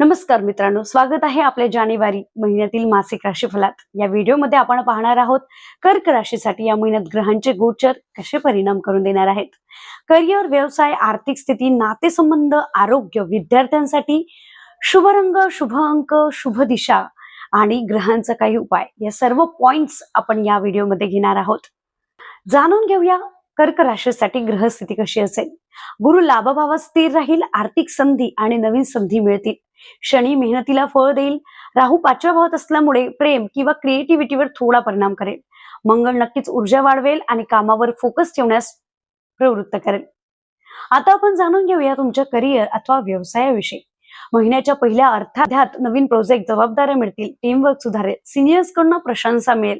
नमस्कार मित्रांनो स्वागत आहे आपल्या जानेवारी महिन्यातील मासिक राशीफलात. या व्हिडिओमध्ये आपण पाहणार आहोत कर्क राशीसाठी या महिन्यात ग्रहांचे गोचर कसे परिणाम करून देणार आहेत? करिअर व्यवसाय आर्थिक स्थिती नातेसंबंध आरोग्य विद्यार्थ्यांसाठी शुभ रंग शुभ अंक शुभ दिशा आणि ग्रहांचा काही उपाय. या सर्व पॉइंट्स आपण या व्हिडिओमध्ये घेणार आहोत. जाणून घेऊया कर्क राशीसाठी ग्रहस्थिती कशी असेल. गुरु लाभभावात स्थिर राहील आर्थिक संधी आणि नवीन संधी मिळतील. शनी मेहनतीला फळ देईल. राहू पाचव्या भावात असल्यामुळे प्रेम किंवा क्रिएटिव्हिटीवर थोडा परिणाम करेल. मंगळ नक्कीच ऊर्जा वाढवेल आणि कामावर फोकस ठेवण्यास प्रवृत्त करेल. आता आपण जाणून घेऊया तुमच्या करिअर अथवा व्यवसायाविषयी. महिन्याच्या पहिल्या अर्थाध्यात नवीन प्रोजेक्ट जबाबदाऱ्या मिळतील टीमवर्क सुधारेल सिनियर्स कडनं प्रशंसा मिळेल.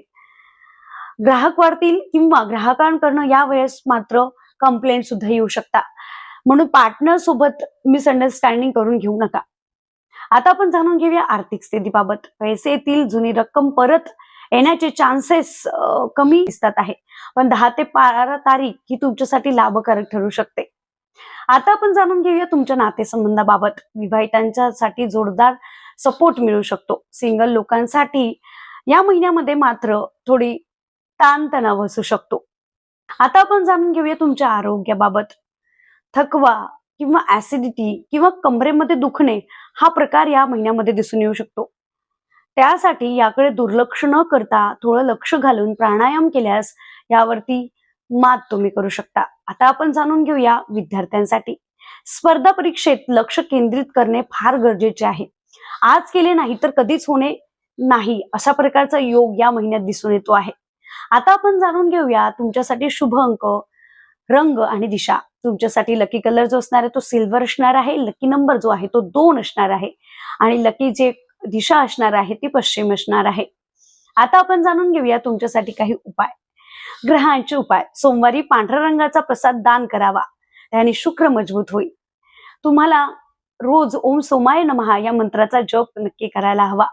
ग्राहक वाढतील किंवा ग्राहकांकडनं या वेळेस मात्र कंप्लेंट सुद्धा येऊ शकता म्हणून पार्टनर सोबत मिसअंडरस्टँडिंग करून घेऊ नका. आता आपण जाणून घेऊया आर्थिक स्थितीबाबत. पैसे जुनी रक्कम परत येण्याचे चान्सेस कमी दिसतात आहे पण दहा ते बारा तारीख ही तुमच्यासाठी लाभकारक ठरू शकते. आता आपण जाणून घेऊया तुमच्या नातेसंबंधाबाबत. विवाहितांच्यासाठी जोरदार सपोर्ट मिळू शकतो. सिंगल लोकांसाठी या महिन्यामध्ये मात्र थोडी ताणतणाव असू शकतो. आता आपण जाणून घेऊया तुमच्या आरोग्याबाबत. थकवा किंवा ऍसिडिटी किंवा कमरेमध्ये दुखणे हा प्रकार या महिन्यामध्ये दिसून येऊ शकतो. त्यासाठी याकडे दुर्लक्ष न करता थोडं लक्ष घालून प्राणायाम केल्यास यावरती मात तुम्ही करू शकता. आता आपण जाणून घेऊया विद्यार्थ्यांसाठी. स्पर्धा परीक्षेत लक्ष केंद्रित करणे फार गरजेचे आहे. आज केले नाही तर कधीच होणे नाही अशा प्रकारचा योग या महिन्यात दिसून येतो आहे. आता आपण जाणून घेऊया तुमच्यासाठी शुभ अंक रंग आणि दिशा. तुमच्यासाठी लकी कलर जो असणार आहे तो सिल्वर असणार आहे लकी नंबर जो आहे तो दोन असणार आहे. आणि लकी जे दिशा असणार आहे ती पश्चिम असणार आहे. आता आपण जाणून घेऊया तुमच्यासाठी काही उपाय. ग्रहांचे उपाय. सोमवारी पांढऱ्या रंगाचा प्रसाद दान करावा. त्याने शुक्र मजबूत होईल. तुम्हाला रोज ओम सोमाय नमहा या मंत्राचा जप नक्की करायला हवा.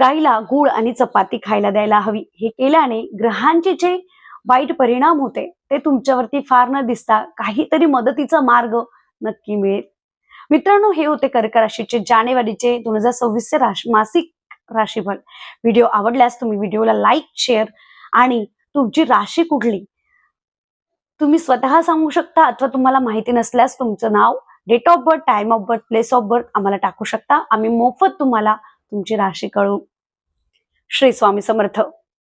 गाईला गुळ आणि चपाती खायला द्यायला हवी. हे केल्याने ग्रहांचे जे वाईट परिणाम होते ते तुमच्यावरती फार न दिसता काहीतरी मदतीचा मार्ग नक्की मिळेल. मित्रांनो हे होते कर्क राशीचे जानेवारीचे दोन हजार सव्वीसचे राशी मासिक राशीफल व्हिडिओ आवडल्यास तुम्ही व्हिडिओला लाईक शेअर आणि तुमची राशी कुठली तुम्ही स्वतः सांगू शकता अथवा तुम्हाला माहिती नसल्यास तुमचं नाव date of birth time of birth place of birth आम्हाला टाकू शकता. आम्ही मोफत तुम्हाला तुमची राशी कळू श्री स्वामी समर्थ.